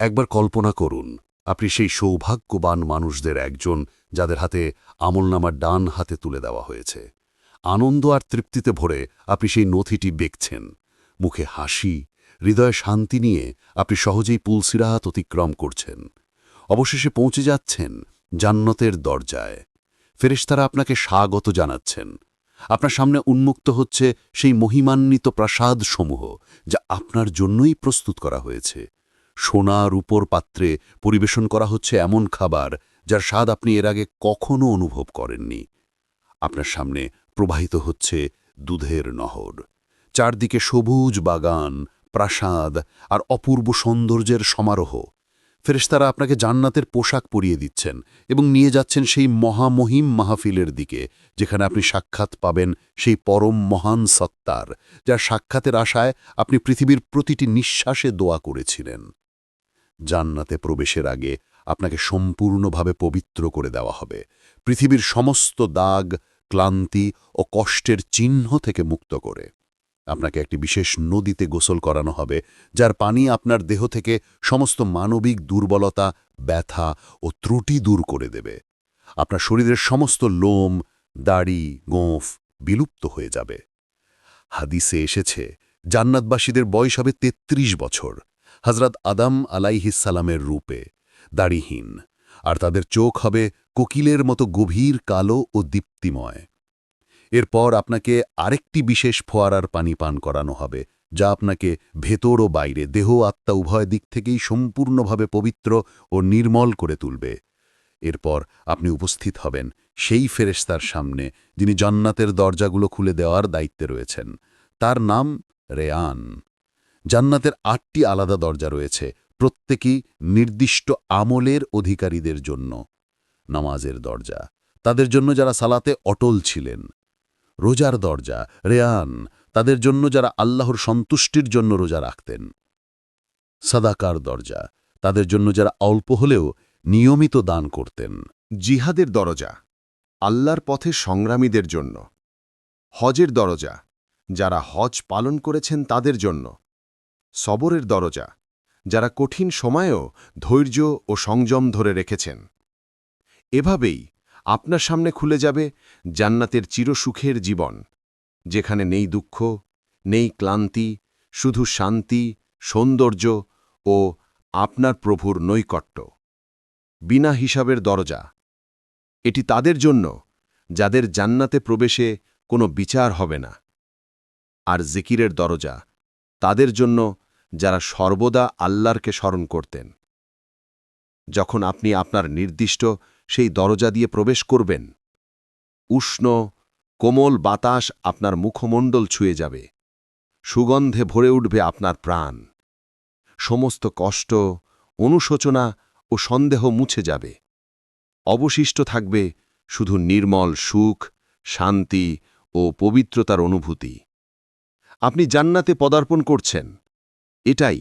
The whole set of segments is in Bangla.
একবার কল্পনা করুন, আপনি সেই সৌভাগ্যবান মানুষদের একজন যাদের হাতে আমলনামার ডান হাতে তুলে দেওয়া হয়েছে। আনন্দ আর তৃপ্তিতে ভরে আপনি সেই নথিটি বেঁকছেন। মুখে হাসি, হৃদয়ে শান্তি নিয়ে আপনি সহজেই পুলসিরাহাত অতিক্রম করছেন। অবশেষে পৌঁছে যাচ্ছেন জান্নতের দরজায়। ফেরেশতারা আপনাকে স্বাগত জানাচ্ছেন। আপনার সামনে উন্মুক্ত হচ্ছে সেই মহিমান্বিত প্রাসাদসমূহ যা আপনার জন্যই প্রস্তুত করা হয়েছে। সোনা রূপোর পাত্রে পরিবেশন করা হচ্ছে এমন খাবার যার স্বাদ আপনি এর আগে কখনো অনুভব করেননি। আপনার সামনে প্রবাহিত হচ্ছে দুধের নহর। চারদিকে সবুজ বাগান, প্রাসাদ আর অপূর্ব সৌন্দর্যের সমারোহ। ফেরেশতারা আপনাকে জান্নাতের পোশাক পরিয়ে দিচ্ছেন এবং নিয়ে যাচ্ছেন সেই মহামহিম মাহফিলের দিকে, যেখানে আপনি সাক্ষাৎ পাবেন সেই পরম মহান সত্তার, যার সাক্ষাতের আশায় আপনি পৃথিবীর প্রতিটি নিঃশ্বাসে দোয়া করেছিলেন। জান্নাতে প্রবেশের আগে আপনাকে সম্পূর্ণভাবে পবিত্র করে দেওয়া হবে। পৃথিবীর সমস্ত দাগ, ক্লান্তি ও কষ্টের চিহ্ন থেকে মুক্ত করে। আপনাকে একটি বিশেষ নদীতে গোসল করানো হবে, যার পানি আপনার দেহ থেকে সমস্ত মানবিক দুর্বলতা, ব্যথা ও ত্রুটি দূর করে দেবে। আপনার শরীরের সমস্ত লোম, দাড়ি, গোঁফ বিলুপ্ত হয়ে যাবে। হাদিসে এসেছে, জান্নাতবাসীদের বয়স হবে ৩৩ বছর। হজরত আদাম আলাইহিসালামের রূপে দাড়িহীন, আর তাদের চোখ হবে কোকিলের মতো গভীর, কালো ও দীপ্তিময়। এরপর আপনাকে আরেকটি বিশেষ ফোয়ারার পানি পান করানো হবে, যা আপনাকে ভেতর ও বাইরে, দেহ আত্মা উভয় দিক থেকেই সম্পূর্ণভাবে পবিত্র ও নির্মল করে তুলবে। এরপর আপনি উপস্থিত হবেন সেই ফেরেস্তার সামনে, যিনি জান্নাতের দরজাগুলো খুলে দেওয়ার দায়িত্বে রয়েছেন। তার নাম রেয়ান। জান্নাতের আটটি আলাদা দরজা রয়েছে, প্রত্যেকই নির্দিষ্ট আমলের অধিকারীদের জন্য। নামাজের দরজা, তাদের জন্য যারা সালাতে অটল ছিলেন। রোজার দরজা, রেয়ান, তাদের জন্য যারা আল্লাহর সন্তুষ্টির জন্য রোজা রাখতেন। সাদাকার দরজা, তাদের জন্য যারা অল্প হলেও নিয়মিত দান করতেন। জিহাদের দরজা, আল্লাহর পথে সংগ্রামীদের জন্য। হজের দরজা, যারা হজ পালন করেছেন তাদের জন্য। সবরের দরজা, যারা কঠিন সময়েও ধৈর্য ও সংযম ধরে রেখেছেন। এভাবেই আপনার সামনে খুলে যাবে জান্নাতের চিরসুখের জীবন, যেখানে নেই দুঃখ, নেই ক্লান্তি, শুধু শান্তি, সৌন্দর্য ও আপনার প্রভুর নৈকট্য। বিনা হিসাবের দরজা, এটি তাদের জন্য, যাদের জান্নাতে প্রবেশে কোনো বিচার হবে না। আর জিকিরের দরজা তাদের জন্য যারা সর্বদা আল্লাহরকে স্মরণ করতেন। যখন আপনি আপনার নির্দিষ্ট সেই দরজা দিয়ে প্রবেশ করবেন, উষ্ণ, কোমল বাতাস আপনার মুখমণ্ডল ছুঁয়ে যাবে, সুগন্ধে ভরে উঠবে আপনার প্রাণ, সমস্ত কষ্ট, অনুশোচনা ও সন্দেহ মুছে যাবে। অবশিষ্ট থাকবে শুধু নির্মল সুখ, শান্তি ও পবিত্রতার অনুভূতি। আপনি জান্নাতে পদার্পণ করছেন। এটাই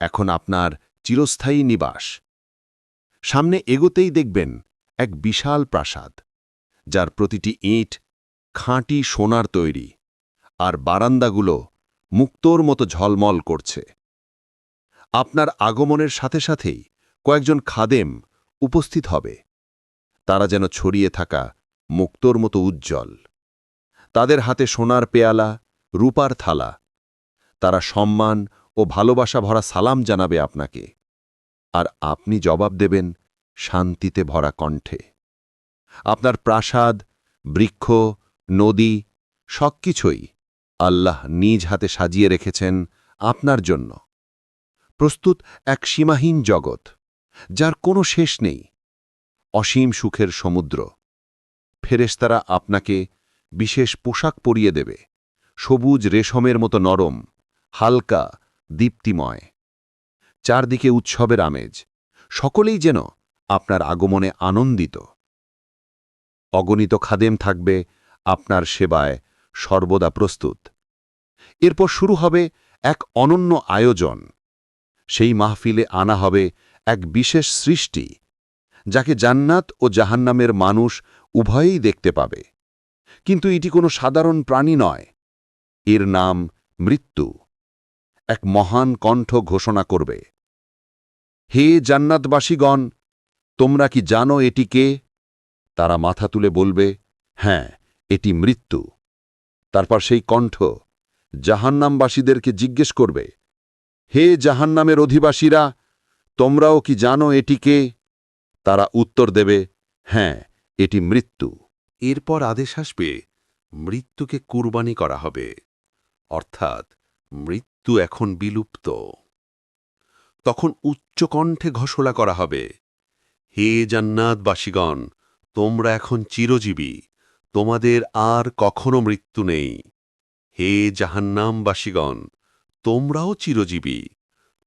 এখন আপনার চিরস্থায়ী নিবাস। সামনে এগোতেই দেখবেন এক বিশাল প্রাসাদ, যার প্রতিটি ইঁট, খাঁটি সোনার তৈরি আর বারান্দাগুলো মুক্তোর মতো ঝলমল করছে। আপনার আগমনের সাথে সাথেই কয়েকজন খাদেম উপস্থিত হবে। তারা যেন ছড়িয়ে থাকা মুক্তোর মতো উজ্জ্বল। তাদের হাতে সোনার পেয়ালা রূপার থালা। তারা সম্মান ও ভালোবাসা ভরা সালাম জানাবে আপনাকে। আর আপনি জবাব দেবেন শান্তিতে ভরা কণ্ঠে। আপনার প্রাসাদ, বৃক্ষ, নদী সবকিছুই আল্লাহ নিজ হাতে সাজিয়ে রেখেছেন আপনার জন্য। প্রস্তুত এক সীমাহীন জগৎ, যার কোনো শেষ নেই। অসীম সুখের সমুদ্র। ফেরেস্তারা আপনাকে বিশেষ পোশাক পরিয়ে দেবে। সবুজ রেশমের মতো নরম, হালকা, দীপ্তিময়। চারদিকে উৎসবের আমেজ। সকলেই যেন আপনার আগমনে আনন্দিত। অগণিত খাদেম থাকবে আপনার সেবায় সর্বদা প্রস্তুত। এরপর শুরু হবে এক অনন্য আয়োজন। সেই মাহফিলে আনা হবে এক বিশেষ সৃষ্টি, যাকে জান্নাত ও জাহান্নামের মানুষ উভয়েই দেখতে পাবে। কিন্তু এটি কোনো সাধারণ প্রাণী নয়। এর নাম মৃত্যু। এক মহান কণ্ঠ ঘোষণা করবে, হে জান্নাতবাসীগণ, তোমরা কি জানো এটি কে? তারা মাথা তুলে বলবে হ্যাঁ এটি মৃত্যু। তারপর সেই কণ্ঠ জাহান্নামবাসীদেরকে জিজ্ঞেস করবে, হে জাহান্নামের অধিবাসীরা, তোমরাও কি জানো এটি কে? তারা উত্তর দেবে হ্যাঁ এটি মৃত্যু। এরপর আদেশ আসবে, মৃত্যুকে কুরবানি করা হবে। অর্থাৎ মৃত্যু এখন বিলুপ্ত। তখন উচ্চকণ্ঠে ঘোষণা করা হবে, হে জান্নাতবাসীগণ, তোমরা এখন চিরজীবী, তোমাদের আর কখনো মৃত্যু নেই। হে জাহান্নামবাসীগণ, তোমরাও চিরজীবী,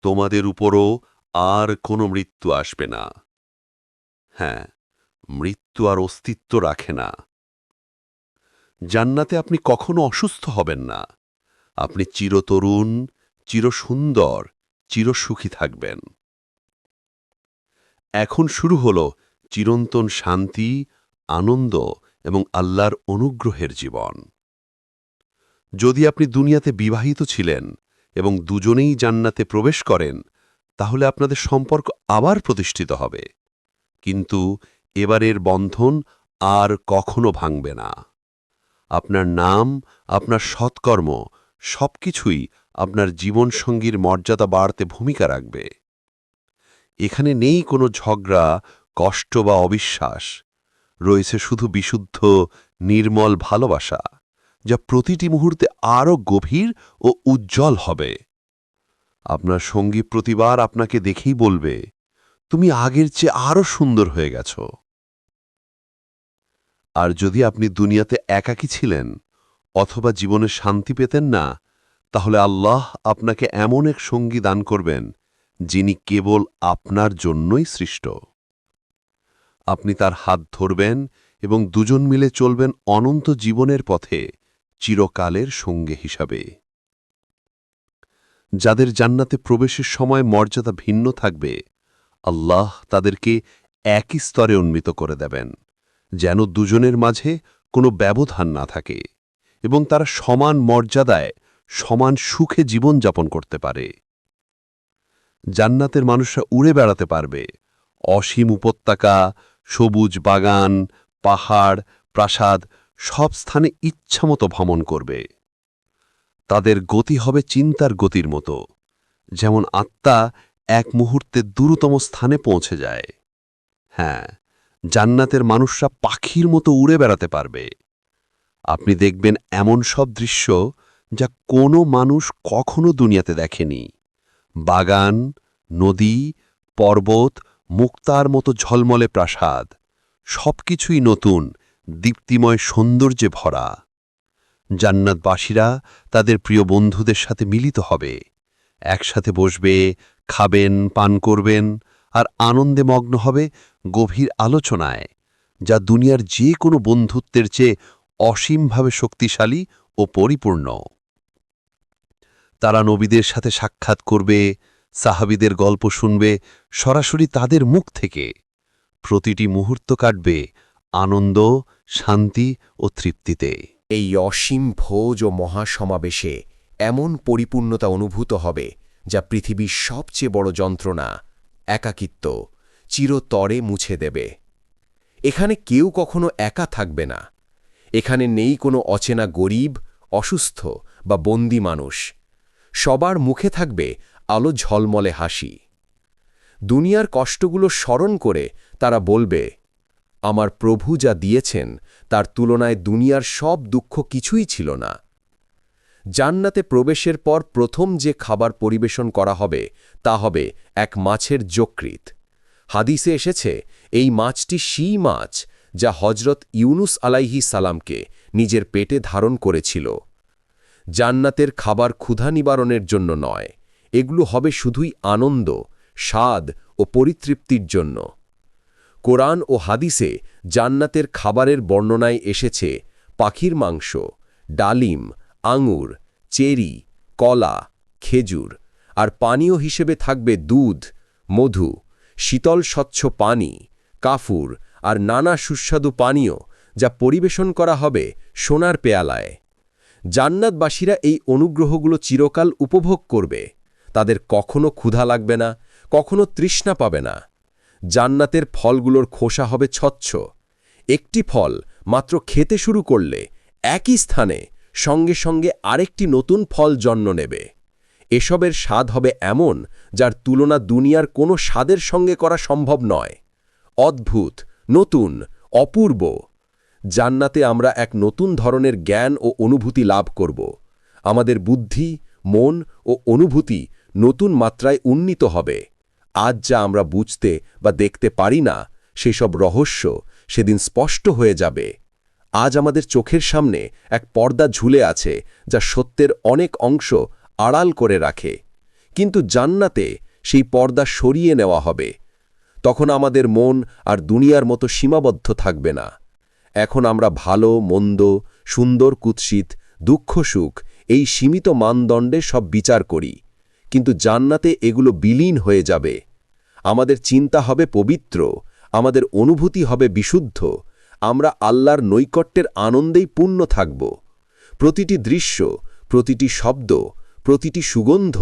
তোমাদের উপরও আর কোনো মৃত্যু আসবে না। হ্যাঁ মৃত্যু আর অস্তিত্ব রাখে না। জান্নাতে আপনি কখনো অসুস্থ হবেন না। আপনি চিরতরুণ, চিরসুন্দর, চিরসুখী থাকবেন। এখন শুরু হল চিরন্তন শান্তি, আনন্দ এবং আল্লাহর অনুগ্রহের জীবন। যদি আপনি দুনিয়াতে বিবাহিত ছিলেন এবং দুজনেই জান্নাতে প্রবেশ করেন, তাহলে আপনাদের সম্পর্ক আবার প্রতিষ্ঠিত হবে। কিন্তু এবারের বন্ধন আর কখনো ভাঙবে না। আপনার নাম, আপনার সৎকর্ম সবকিছুই আপনার জীবনসঙ্গীর মর্যাদা বাড়তে ভূমিকা রাখবে। এখানে নেই কোনো ঝগড়া, কষ্ট বা অবিশ্বাস। রয়েছে শুধু বিশুদ্ধ, নির্মল ভালোবাসা, যা প্রতিটি মুহূর্তে আরও গভীর ও উজ্জ্বল হবে। আপনার সঙ্গী প্রতিবার আপনাকে দেখেই বলবে, তুমি আগের চেয়ে আরও সুন্দর হয়ে গেছ। আর যদি আপনি দুনিয়াতে একাকী ছিলেন অথবা জীবনে শান্তি পেতেন না, তাহলে আল্লাহ আপনাকে এমন এক সঙ্গী দান করবেন, যিনি কেবল আপনার জন্যই সৃষ্ট। আপনি তার হাত ধরবেন এবং দুজন মিলে চলবেন অনন্ত জীবনের পথে, চিরকালের সঙ্গে হিসাবে। যাদের জান্নাতে প্রবেশের সময় মর্যাদা ভিন্ন থাকবে, আল্লাহ তাদেরকে একই স্তরে উন্নীত করে দেবেন, যেন দুজনের মাঝে কোনো ব্যবধান না থাকে। এবং তারা সমান মর্যাদায়, সমান সুখে জীবনযাপন করতে পারে। জান্নাতের মানুষরা উড়ে বেড়াতে পারবে। অসীম উপত্যকা, সবুজ বাগান, পাহাড়, প্রাসাদ সব স্থানে ইচ্ছামতো ভ্রমণ করবে। তাদের গতি হবে চিন্তার গতির মতো। যেমন আত্মা এক মুহূর্তে দূরতম স্থানে পৌঁছে যায়। হ্যাঁ জান্নাতের মানুষরা পাখির মতো উড়ে বেড়াতে পারবে। আপনি দেখবেন এমন সব দৃশ্য যা কোনো মানুষ কখনো দুনিয়াতে দেখেনি। বাগান, নদী, পর্বত, মুক্তার মতো ঝলমলে প্রাসাদ, সবকিছুই নতুন, দীপ্তিময় সৌন্দর্যে ভরা। জান্নাতবাসীরা তাদের প্রিয় বন্ধুদের সাথে মিলিত হবে। একসাথে বসবে, খাবেন, পান করবেন আর আনন্দে মগ্ন হবে গভীর আলোচনায়, যা দুনিয়ার যে কোনো বন্ধুত্বের চেয়ে অসীমভাবে শক্তিশালী ও পরিপূর্ণ। তারা নবীদের সাথে সাক্ষাৎ করবে, সাহাবিদের গল্প শুনবে, সরাসরি তাদের মুখ থেকে। প্রতিটি মুহূর্ত কাটবে আনন্দ, শান্তি ও তৃপ্তিতে। এই অসীম ভোজ ও মহাসমাবেশে এমন পরিপূর্ণতা অনুভূত হবে যা পৃথিবীর সবচেয়ে বড় যন্ত্রণা, একাকিত্ব, চিরতরে মুছে দেবে। এখানে কেউ কখনো একা থাকবে না। এখানে নেই কোনো অচেনা গরিব, অসুস্থ বা বন্দি মানুষ। সবার মুখে থাকবে আলো ঝলমলে হাসি। দুনিয়ার কষ্টগুলো স্মরণ করে তারা বলবে, আমার প্রভু যা দিয়েছেন, তার তুলনায় দুনিয়ার সব দুঃখ কিছুই ছিল না। জান্নাতে প্রবেশের পর প্রথম যে খাবার পরিবেশন করা হবে, তা হবে এক মাছের যকৃত হাদিসে এসেছে, এই মাছটি শি মাছ যা হজরত ইউনুস আলাইহি সালামকে নিজের পেটে ধারণ করেছিল। জান্নাতের খাবার ক্ষুধা নিবারণের জন্য নয়, এগুলো হবে শুধুই আনন্দ, স্বাদ ও পরিতৃপ্তির জন্য। কোরআন ও হাদিসে জান্নাতের খাবারের বর্ণনায় এসেছে পাখির মাংস, ডালিম, আঙুর, চেরি, কলা, খেজুর আর পানীয় হিসেবে থাকবে দুধ, মধু, শীতল স্বচ্ছ পানি, কাফুর আর নানা সুস্বাদু পানীয় যা পরিবেশন করা হবে সোনার পেয়ালায়। জান্নাতবাসীরা এই অনুগ্রহগুলো চিরকাল উপভোগ করবে। তাদের কখনো ক্ষুধা লাগবে না, কখনো তৃষ্ণা পাবে না। জান্নাতের ফলগুলোর খোসা হবে স্বচ্ছ। একটি ফল মাত্র খেতে শুরু করলে একই স্থানে সঙ্গে সঙ্গে আরেকটি নতুন ফল জন্ম নেবে। এসবের স্বাদ হবে এমন যার তুলনা দুনিয়ার কোনো স্বাদের সঙ্গে করা সম্ভব নয়। অদ্ভুত নতুন, অপূর্ব। জান্নাতে আমরা এক নতুন ধরনের জ্ঞান ও অনুভূতি লাভ করব। আমাদের বুদ্ধি, মন ও অনুভূতি নতুন মাত্রায় উন্নীত হবে। আজ যা আমরা বুঝতে বা দেখতে পারি না, সেসব রহস্য সেদিন স্পষ্ট হয়ে যাবে। আজ আমাদের চোখের সামনে এক পর্দা ঝুলে আছে যা সত্যের অনেক অংশ আড়াল করে রাখে। কিন্তু জান্নাতে সেই পর্দা সরিয়ে নেওয়া হবে। তখন আমাদের মন আর দুনিয়ার মতো সীমাবদ্ধ থাকবে না। এখন আমরা ভালো, মন্দ, সুন্দর, কুৎসিত, দুঃখ, সুখ, এই সীমিত মানদণ্ডে সব বিচার করি। কিন্তু জান্নাতে এগুলো বিলীন হয়ে যাবে। আমাদের চিন্তা হবে পবিত্র, আমাদের অনুভূতি হবে বিশুদ্ধ, আমরা আল্লাহর নৈকট্যের আনন্দেই পূর্ণ থাকব। প্রতিটি দৃশ্য, প্রতিটি শব্দ, প্রতিটি সুগন্ধ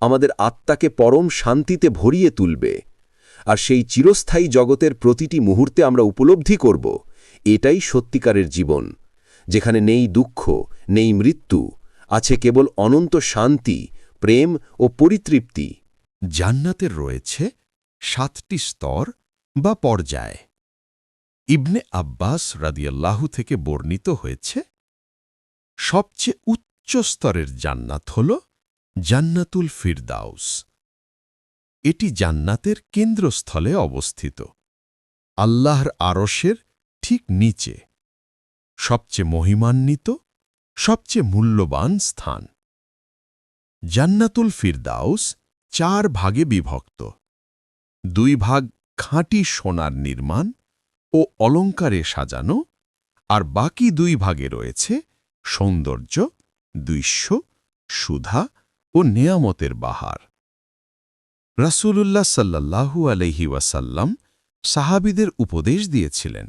আমাদের আত্মাকে পরম শান্তিতে ভরিয়ে তুলবে। আর সেই চিরস্থায়ী জগতের প্রতিটি মুহূর্তে আমরা উপলব্ধি করব। এটাই সত্যিকারের জীবন। যেখানে নেই দুঃখ, নেই মৃত্যু, আছে কেবল অনন্ত শান্তি, প্রেম ও পরিতৃপ্তি। জান্নাতের রয়েছে সাতটি স্তর বা পর্যায়। ইবনে আব্বাস রাদিয়াল্লাহু থেকে বর্ণিত হয়েছে, সবচেয়ে উচ্চ স্তরের জান্নাত হল জান্নাতুল ফিরদাউস। এটি জান্নাতের কেন্দ্রস্থলে অবস্থিত। আল্লাহর আরশের ঠিক নিচে। সবচেয়ে মহিমান্বিত, সবচেয়ে মূল্যবান স্থান। জান্নাতুল ফিরদাউস চার ভাগে বিভক্ত। দুই ভাগ খাঁটি সোনার নির্মাণ ও অলঙ্কারে সাজানো আর বাকি দুই ভাগে রয়েছে সৌন্দর্য, দৃশ্য, সুধা ও নেয়ামতের বাহার। রাসূলুল্লাহ সাল্লাল্লাহু আলহি ওয়াসাল্লাম সাহাবিদের উপদেশ দিয়েছিলেন,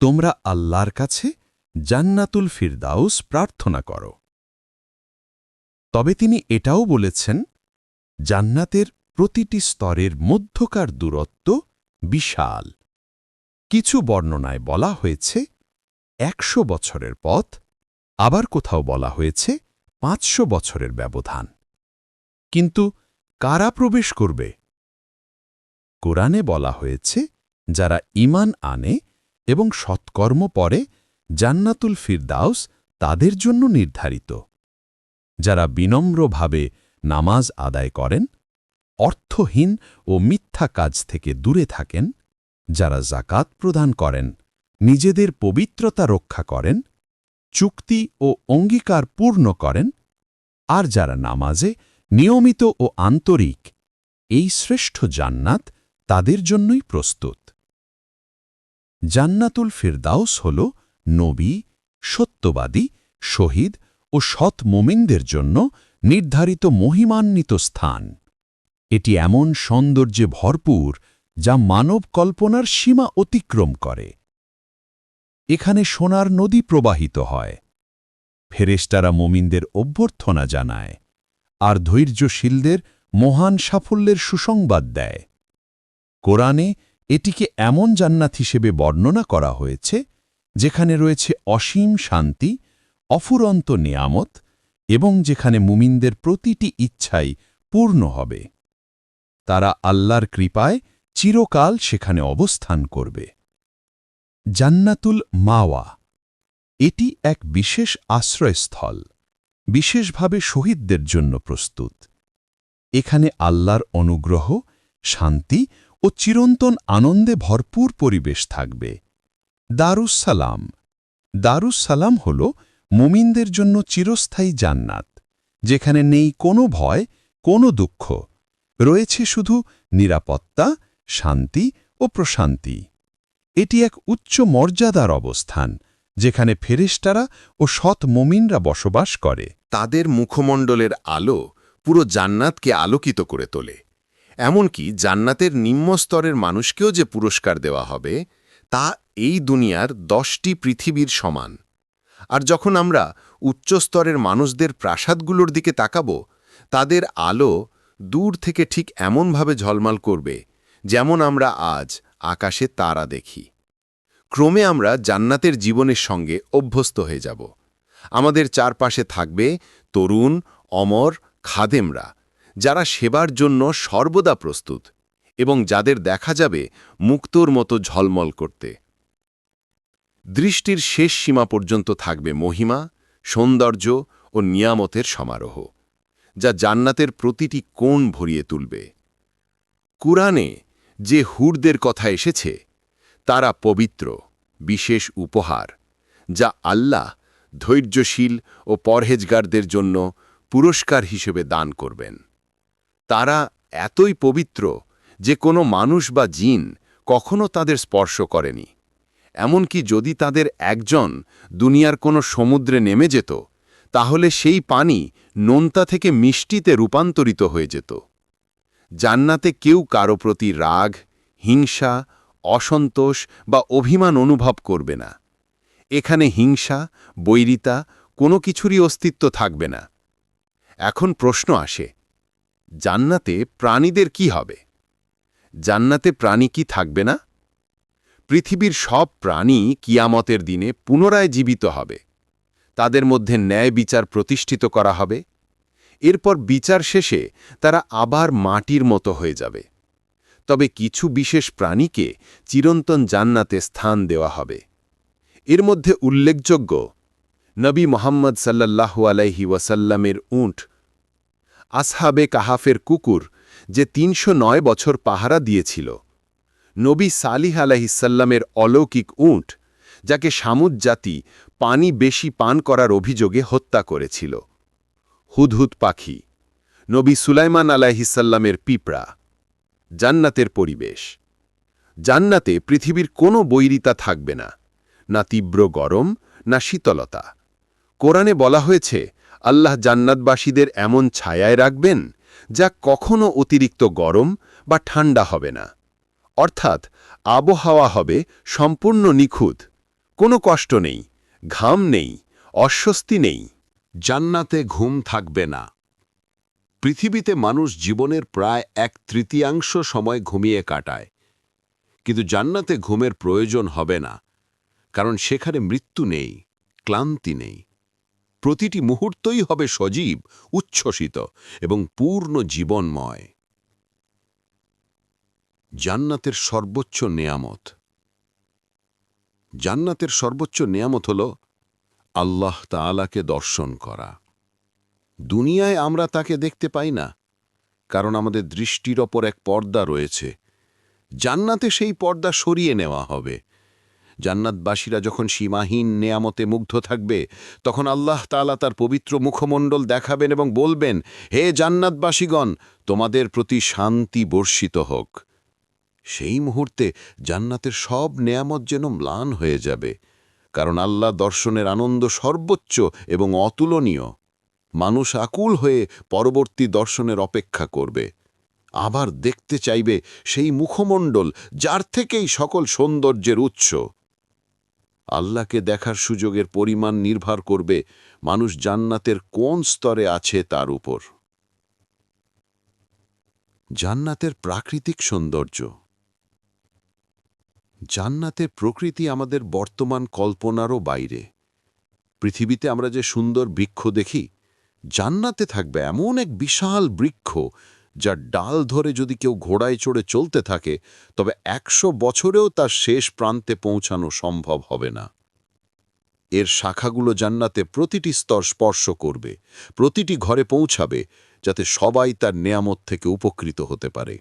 তোমরা আল্লাহর কাছে জান্নাতুল ফিরদাউস প্রার্থনা করো। তবে তিনি এটাও বলেছেন, জান্নাতের প্রতিটি স্তরের মধ্যকার দূরত্ব বিশাল। কিছু বর্ণনায় বলা হয়েছে, একশো বছরের পথ, আবার কোথাও বলা হয়েছে পাঁচশো বছরের ব্যবধান। কিন্তু কারা প্রবেশ করবে? কোরআনে বলা হয়েছে, যারা ইমান আনে এবং সৎকর্ম পরে জান্নাতুল ফিরদাউস তাদের জন্য নির্ধারিত। যারা বিনম্রভাবে নামাজ আদায় করেন, অর্থহীন ও মিথ্যা কাজ থেকে দূরে থাকেন, যারা জাকাত প্রদান করেন, নিজেদের পবিত্রতা রক্ষা করেন, চুক্তি ও অঙ্গীকার পূর্ণ করেন, আর যারা নামাজে নিয়মিত ও আন্তরিক এই শ্রেষ্ঠ জান্নাত তাদের জন্যই প্রস্তুত। জান্নাতুল ফিরদাউস হল নবী, সত্যবাদী, শহীদ ও সৎ মোমিনদের জন্য নির্ধারিত মহিমান্বিত স্থান। এটি এমন সৌন্দর্যে ভরপুর যা মানব কল্পনার সীমা অতিক্রম করে। এখানে সোনার নদী প্রবাহিত হয়। ফেরেস্তারা মোমিনদের অভ্যর্থনা জানায়। আর ধৈর্যশীলদের মহান সাফল্যের সুসংবাদ দেয়। কোরআনে এটিকে এমন জান্নাত হিসেবে বর্ণনা করা হয়েছে, যেখানে রয়েছে অসীম শান্তি, অফুরন্ত নেয়ামত এবং যেখানে মুমিনদের প্রতিটি ইচ্ছাই পূর্ণ হবে। তারা আল্লাহর কৃপায় চিরকাল সেখানে অবস্থান করবে। জান্নাতুল মাওয়া, এটি এক বিশেষ আশ্রয়স্থল। বিশেষভাবে শহীদদের জন্য প্রস্তুত। এখানে আল্লাহর অনুগ্রহ, শান্তি ও চিরন্তন আনন্দে ভরপুর পরিবেশ থাকবে। দারুসালাম দারুসালাম হল মুমিনদের জন্য চিরস্থায়ী জান্নাত, যেখানে নেই কোনো ভয়, কোনো দুঃখ। রয়েছে শুধু নিরাপত্তা, শান্তি ও প্রশান্তি। এটি এক উচ্চ মর্যাদার অবস্থান যেখানে ফেরেস্টারা ও সৎ মমিনরা বসবাস করে। তাদের মুখমণ্ডলের আলো পুরো জান্নাতকে আলোকিত করে তোলে। এমনকি জান্নাতের নিম্নস্তরের মানুষকেও যে পুরস্কার দেওয়া হবে, তা এই দুনিয়ার দশটি পৃথিবীর সমান। আর যখন আমরা উচ্চস্তরের মানুষদের প্রাসাদগুলোর দিকে তাকাব, তাদের আলো দূর থেকে ঠিক এমনভাবে ঝলমাল করবে, যেমন আমরা আজ আকাশে তারা দেখি। ক্রমে আমরা জান্নাতের জীবনের সঙ্গে অভ্যস্ত হয়ে যাব। আমাদের চারপাশে থাকবে তরুণ, অমর, খাদেমরা, যারা সেবার জন্য সর্বদা প্রস্তুত এবং যাদের দেখা যাবে মুক্তোর মতো ঝলমল করতে। দৃষ্টির শেষ সীমা পর্যন্ত থাকবে মহিমা, সৌন্দর্য ও নিয়ামতের সমারোহ, যা জান্নাতের প্রতিটি কোণ ভরিয়ে তুলবে। কুরআনে যে হুরদের কথা এসেছে তারা পবিত্র, বিশেষ উপহার, যা আল্লাহ ধৈর্যশীল ও পরহেজগারদের জন্য পুরস্কার হিসেবে দান করবেন। তারা এতই পবিত্র যে কোনো মানুষ বা জিন কখনো তাদের স্পর্শ করেনি। এমনকি যদি তাদের একজন দুনিয়ার কোনো সমুদ্রে নেমে যেত, তাহলে সেই পানি নোনতা থেকে মিষ্টিতে রূপান্তরিত হয়ে যেত। জান্নাতে কেউ কারও প্রতি রাগ, হিংসা অসন্তোষ বা অভিমান অনুভব করবে না। এখানে হিংসা, বৈরিতা কোনো কিছুরই অস্তিত্ব থাকবে না। এখন প্রশ্ন আসে, জান্নাতে প্রাণীদের কি হবে? জান্নাতে প্রাণী কি থাকবে না? পৃথিবীর সব প্রাণী কিয়ামতের দিনে পুনরায় জীবিত হবে। তাদের মধ্যে ন্যায় বিচার প্রতিষ্ঠিত করা হবে। এরপর বিচার শেষে তারা আবার মাটির মতো হয়ে যাবে। তবে কিছু বিশেষ প্রাণীকে চিরন্তন জান্নাতে স্থান দেওয়া হবে। এর মধ্যে উল্লেখযোগ্য নবী মোহাম্মদ সাল্লাল্লাহু আলাইহি ওয়াসাল্লামের উঁট, আসহাবে কাহাফের কুকুর যে তিনশো নয় বছর পাহারা দিয়েছিল। নবী সালিহ আলাহিসাল্লামের অলৌকিক উঁট, যাকে সামুদ জাতি পানি বেশি পান করার অভিযোগে হত্যা করেছিল। হুদহুদ পাখি, নবী সুলাইমান আলাহিসাল্লামের পিঁপড়া। জান্নাতের পরিবেশ। জান্নাতে পৃথিবীর কোনো বৈরিতা থাকবে না না তীব্র গরম, না শীতলতা। কোরআনে বলা হয়েছে, আল্লাহ জান্নাতবাসীদের এমন ছায়ায় রাখবেন, যা কখনো অতিরিক্ত গরম বা ঠান্ডা হবে না। অর্থাৎ আবহাওয়া হবে সম্পূর্ণ নিখুঁত, কোনো কষ্ট নেই, ঘাম নেই, অস্বস্তি নেই। জান্নাতে ঘুম থাকবে না। পৃথিবীতে মানুষ জীবনের প্রায় এক তৃতীয়াংশ সময় ঘুমিয়ে কাটায়। কিন্তু জান্নাতে ঘুমের প্রয়োজন হবে না, কারণ সেখানে মৃত্যু নেই, ক্লান্তি নেই। প্রতিটি মুহূর্তই হবে সজীব, উচ্ছ্বসিত এবং পূর্ণ জীবনময়। জান্নাতের সর্বোচ্চ নেয়ামত। জান্নাতের সর্বোচ্চ নেয়ামত হল আল্লাহ তাআলাকে দর্শন করা। দুনিয়ায় আমরা তাকে দেখতে পাই না, কারণ আমাদের দৃষ্টির ওপর এক পর্দা রয়েছে। জান্নাতে সেই পর্দা সরিয়ে নেওয়া হবে। জান্নাতবাসীরা যখন সীমাহীন নেয়ামতে মুগ্ধ থাকবে, তখন আল্লাহ তাআলা তার পবিত্র মুখমণ্ডল দেখাবেন এবং বলবেন, হে জান্নাতবাসীগণ, তোমাদের প্রতি শান্তি বর্ষিত হোক। সেই মুহূর্তে জান্নাতের সব নেয়ামত যেন ম্লান হয়ে যাবে, কারণ আল্লাহ দর্শনের আনন্দ সর্বোচ্চ এবং অতুলনীয়। মানুষ আকুল হয়ে পরবর্তী দর্শনের অপেক্ষা করবে। আবার দেখতে চাইবে সেই মুখমণ্ডল যার থেকেই সকল সৌন্দর্যের উৎস। আল্লাহকে দেখার সুযোগের পরিমাণ নির্ভর করবে মানুষ জান্নাতের কোন স্তরে আছে তার উপর। জান্নাতের প্রাকৃতিক সৌন্দর্য। জান্নাতের প্রকৃতি আমাদের বর্তমান কল্পনারও বাইরে। পৃথিবীতে আমরা যে সুন্দর বৃক্ষ দেখি জান্নাতে থাকবে এমন এক বিশাল বৃক্ষ যার ডাল ধরে যদি কেউ ঘোড়ায় চড়ে চলতে থাকে, তবে একশো বছরেও তার শেষ প্রান্তে পৌঁছানো সম্ভব হবে না। এর শাখাগুলো জান্নাতে প্রতিটি স্তর স্পর্শ করবে, প্রতিটি ঘরে পৌঁছাবে, যাতে সবাই তার নেয়ামত থেকে উপকৃত হতে পারে।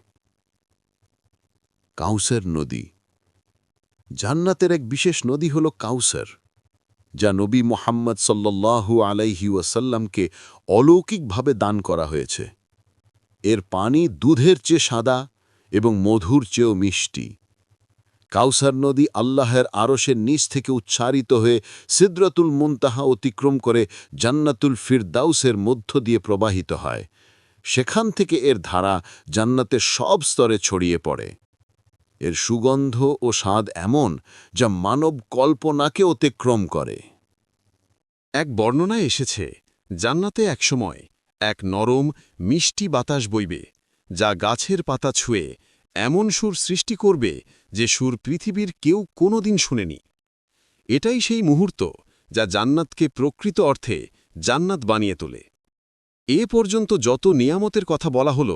কাউসের নদী। জান্নাতের এক বিশেষ নদী হল কাউসার। যা নবী মোহাম্মদ সাল্লাল্লাহু আলাইহি ওয়াসাল্লামকে অলৌকিকভাবে দান করা হয়েছে। এর পানি দুধের চেয়ে সাদা এবং মধুর চেয়েও মিষ্টি। কাউসার নদী আল্লাহের আরশের নিচ থেকে উচ্চারিত হয়ে সিদ্রতুল মুনতাহা অতিক্রম করে জান্নাতুল ফিরদাউসের মধ্য দিয়ে প্রবাহিত হয়। সেখান থেকে এর ধারা জান্নাতের সব স্তরে ছড়িয়ে পড়ে। এর সুগন্ধ ও স্বাদ এমন যা মানব কল্পনাকে অতিক্রম করে। এক বর্ণনায় এসেছে, জান্নাতে একসময় এক নরম, মিষ্টি বাতাস বইবে, যা গাছের পাতা ছুঁয়ে এমন সুর সৃষ্টি করবে যে সুর পৃথিবীর কেউ কোনোদিন শুনেনি। এটাই সেই মুহূর্ত যা জান্নাতকে প্রকৃত অর্থে জান্নাত বানিয়ে তোলে। এ পর্যন্ত যত নিয়ামতের কথা বলা হল,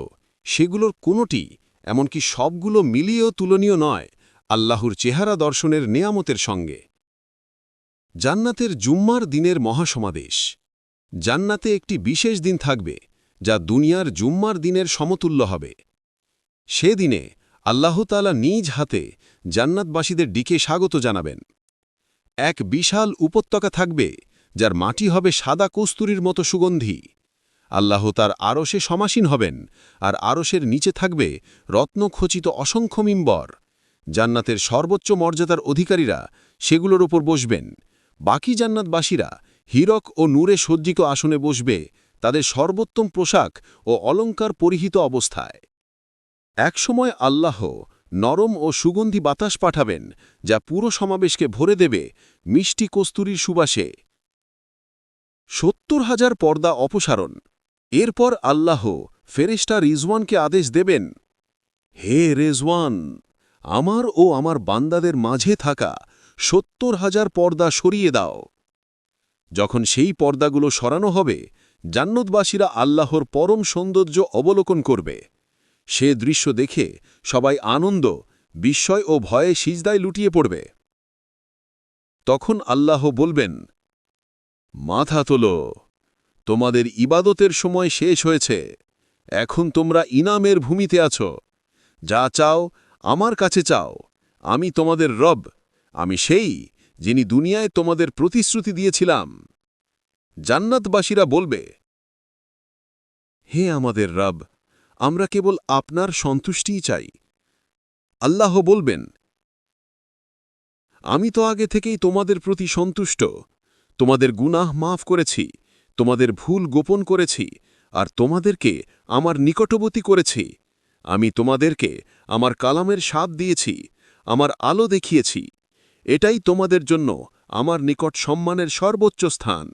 সেগুলোর কোনোটি এমনকি সবগুলো মিলিয়েও তুলনীয় নয়, আল্লাহর চেহারা দর্শনের নেয়ামতের সঙ্গে। জান্নাতের জুম্মার দিনের মহাসমাবেশ। জান্নাতে একটি বিশেষ দিন থাকবে, যা দুনিয়ার জুম্মার দিনের সমতুল্য হবে। সে দিনে আল্লাহতালা নিজ হাতে জান্নাতবাসীদের ডিকে স্বাগত জানাবেন। এক বিশাল উপত্যকা থাকবে, যার মাটি হবে সাদা কস্তুরীর মতো সুগন্ধি। আল্লাহ তার আরশে সমাসীন হবেন, আর আরশের নিচে থাকবে রত্নখচিত অসংখ্য মিম্বর। জান্নাতের সর্বোচ্চ মর্যাদার অধিকারীরা সেগুলোর ওপর বসবেন। বাকি জান্নাতবাসীরা হীরক ও নূরে সজ্জিত আসনে বসবে তাদের সর্বোত্তম পোশাক ও অলঙ্কার পরিহিত অবস্থায়। একসময় আল্লাহ নরম ও সুগন্ধি বাতাস পাঠাবেন, যা পুরো সমাবেশকে ভরে দেবে মিষ্টি কস্তুরীর সুবাসে। সত্তর হাজার পর্দা অপসারণ। এরপর আল্লাহ ফেরেস্টা রিজওয়ানকে আদেশ দেবেন, হে রেজওয়ান, আমার ও আমার বান্দাদের মাঝে থাকা সত্তর হাজার পর্দা সরিয়ে দাও। যখন সেই পর্দাগুলো সরানো হবে, জান্নতবাসীরা আল্লাহর পরম সৌন্দর্য অবলোকন করবে। সে দৃশ্য দেখে সবাই আনন্দ, বিস্ময় ও ভয়ে সিজদায় লুটিয়ে পড়বে। তখন আল্লাহ বলবেন, মাথা তোলো তোমাদের ইবাদতের সময় শেষ হয়েছে। এখন তোমরা ইনামের ভূমিতে আছো। যা চাও, আমার কাছে চাও। আমি তোমাদের রব, আমি সেই যিনি দুনিয়ায় তোমাদের প্রতিশ্রুতি দিয়েছিলাম। জান্নাতবাসীরা বলবে, হে আমাদের রব, আমরা কেবল আপনার সন্তুষ্টিই চাই। আল্লাহ বলবেন, আমি তো আগে থেকেই তোমাদের প্রতি সন্তুষ্ট। তোমাদের গুনাহ মাফ করেছি। তোমাদের ভুল গোপন করেছি আর তোমাদেরকে আমার নিকটবর্তী করেছি। আমি তোমাদেরকে আমার কালামের স্বাদ দিয়েছি, আমার আলো দেখিয়েছি। এটাই তোমাদের জন্য আমার নিকট সম্মানের সর্বোচ্চ স্থান।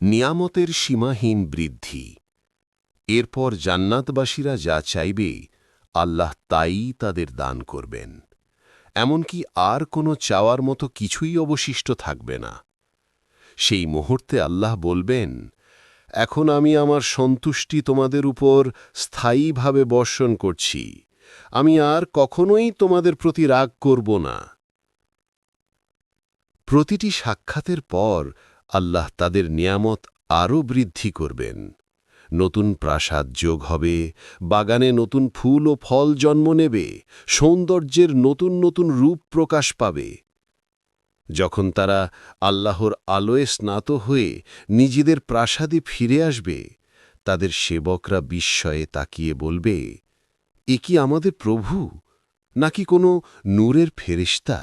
নিয়ামতের সীমাহীন বৃদ্ধি। এরপর জান্নাতবাসীরা যা চাইবে, আল্লাহ তাই তাদের দান করবেন। এমনকি আর কোনো চাওয়ার মতো কিছুই অবশিষ্ট থাকবে না। সেই মুহূর্তে আল্লাহ বলবেন এখন আমি আমার সন্তুষ্টি তোমাদের উপর স্থায়ীভাবে বর্ষণ করছি। আমি আর কখনোই তোমাদের প্রতি রাগ করব না। প্রতিটি সাক্ষাতের পর আল্লাহ তাদের নিয়ামত আরও বৃদ্ধি করবেন। নতুন প্রাসাদ যোগ হবে, বাগানে নতুন ফুল ও ফল জন্ম নেবে, সৌন্দর্যের নতুন নতুন রূপ প্রকাশ পাবে যখন তারা আল্লাহর আলোয় স্নাত হয়ে নিজেদের প্রাসাদে ফিরে আসবে, তাদের সেবকরা বিস্ময়ে তাকিয়ে বলবে, এ কি আমাদের প্রভু? নাকি কোনো নূরের ফেরিস্তা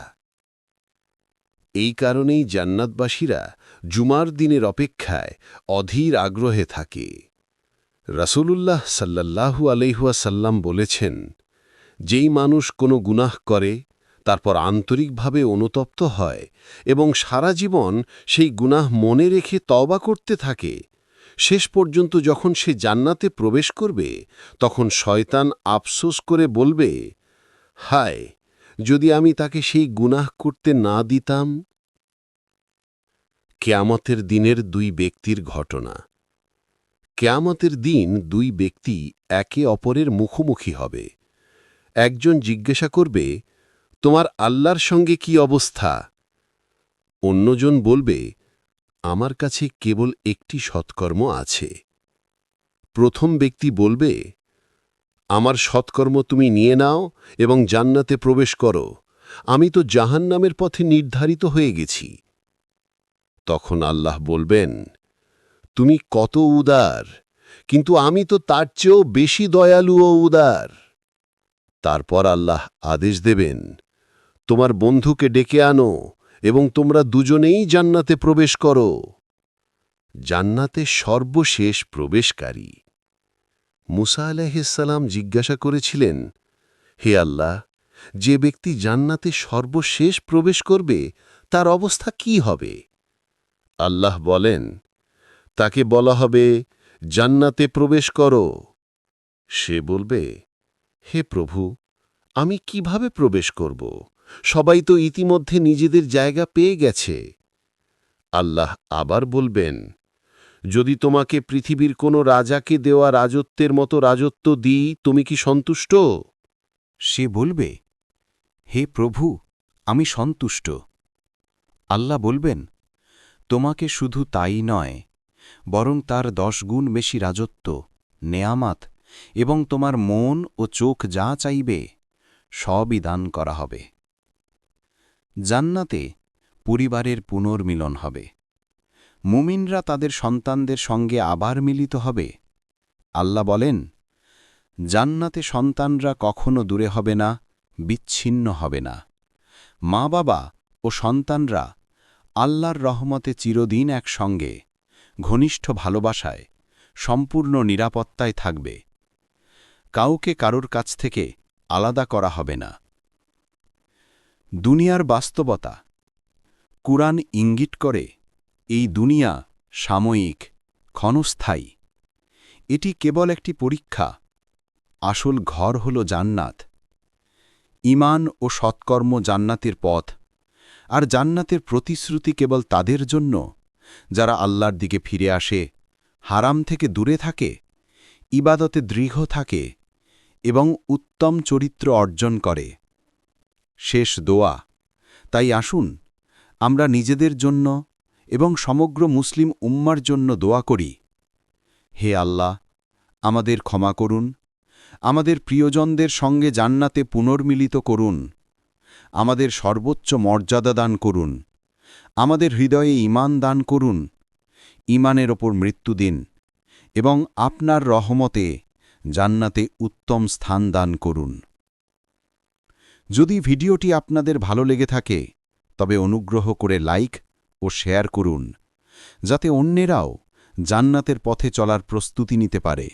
এই কারণেই জান্নাতবাসীরা জুমার দিনের অপেক্ষায় অধীর আগ্রহে থাকে। রাসূলুল্লাহ সাল্লাল্লাহু আলাইহুয়াসাল্লাম বলেছেন, যেই মানুষ কোনো গুনাহ করে তারপর আন্তরিকভাবে অনুতপ্ত হয় এবং সারা জীবন সেই গুনাহ মনে রেখে তবা করতে থাকে। শেষ পর্যন্ত যখন সে জান্নাতে প্রবেশ করবে, তখন শয়তান আফসোস করে বলবে, হায়, যদি আমি তাকে সেই গুনাহ করতে না দিতাম? কেয়ামতের দিনের দুই ব্যক্তির ঘটনা। কেয়ামতের দিন দুই ব্যক্তি একে অপরের মুখোমুখি হবে। একজন জিজ্ঞাসা করবে তোমার আল্লাহর সঙ্গে কি অবস্থা? অন্যজন বলবে, আমার কাছে কেবল একটি সৎকর্ম আছে। প্রথম ব্যক্তি বলবে, আমার সৎকর্ম তুমি নিয়ে নাও এবং জান্নাতে প্রবেশ করো। আমি তো জাহান্নামের পথে নির্ধারিত হয়ে গেছি। তখন আল্লাহ বলবেন, তুমি কত উদার, কিন্তু আমি তো তার চেয়েও বেশি দয়ালু ও উদার। তারপর আল্লাহ আদেশ দেবেন তোমার বন্ধুকে ডেকে আনো এবং তোমরা দুজনেই জান্নাতে প্রবেশ করো। জান্নাতে সর্বশেষ প্রবেশকারী। মুসা আলাহিসাল্লাম জিজ্ঞাসা করেছিলেন, হে আল্লাহ, যে ব্যক্তি জান্নাতে সর্বশেষ প্রবেশ করবে, তার অবস্থা কি হবে? আল্লাহ বলেন, তাকে বলা হবে, জান্নাতে প্রবেশ করো। সে বলবে, হে প্রভু, আমি কীভাবে প্রবেশ করব? সবাই তো ইতিমধ্যে নিজেদের জায়গা পেয়ে গেছে। আল্লাহ আবার বলবেন, যদি তোমাকে পৃথিবীর কোনো রাজাকে দেওয়া রাজত্বের মতো রাজত্ব দিই, তুমি কি সন্তুষ্ট? সে বলবে, হে প্রভু, আমি সন্তুষ্ট। আল্লাহ বলবেন, তোমাকে শুধু তাই নয়, বরং তার দশগুণ বেশি রাজত্ব, নেয়ামাত এবং তোমার মন ও চোখ যা চাইবে, সবই দান করা হবে। জান্নাতে পরিবারের পুনর্মিলন হবে। মুমিনরা তাদের সন্তানদের সঙ্গে আবার মিলিত হবে। আল্লাহ বলেন, জান্নাতে সন্তানরা কখনো দূরে হবে না, বিচ্ছিন্ন হবে না। মা বাবা ও সন্তানরা আল্লাহর রহমতে চিরদিন একসঙ্গে, ঘনিষ্ঠ ভালোবাসায়, সম্পূর্ণ নিরাপত্তায় থাকবে। কাউকে কারোর কাছ থেকে আলাদা করা হবে না। দুনিয়ার বাস্তবতা। কুরআন ইঙ্গিত করে, এই দুনিয়া সাময়িক, ক্ষণস্থায়ী। এটি কেবল একটি পরীক্ষা। আসল ঘর হল জান্নাত। ইমান ও সৎকর্ম জান্নাতের পথ। আর জান্নাতের প্রতিশ্রুতি কেবল তাদের জন্য। যারা আল্লাহর দিকে ফিরে আসে, হারাম থেকে দূরে থাকে, ইবাদতে দৃঢ় থাকে এবং উত্তম চরিত্র অর্জন করে। শেষ দোয়া। তাই আসুন, আমরা নিজেদের জন্য এবং সমগ্র মুসলিম উম্মার জন্য দোয়া করি। হে আল্লাহ, আমাদের ক্ষমা করুন, আমাদের প্রিয়জনদের সঙ্গে জান্নাতে পুনর্মিলিত করুন, আমাদের সর্বোচ্চ মর্যাদা দান করুন, আমাদের হৃদয়ে ঈমান দান করুন, ঈমানের ওপর মৃত্যু দিন এবং আপনার রহমতে জান্নাতে উত্তম স্থান দান করুন। যদি ভিডিওটি আপনাদের ভালো লেগে থাকে, তবে অনুগ্রহ করে লাইক ও শেয়ার করুন, যাতে অন্যেরাও জান্নাতের পথে চলার প্রস্তুতি নিতে পারে।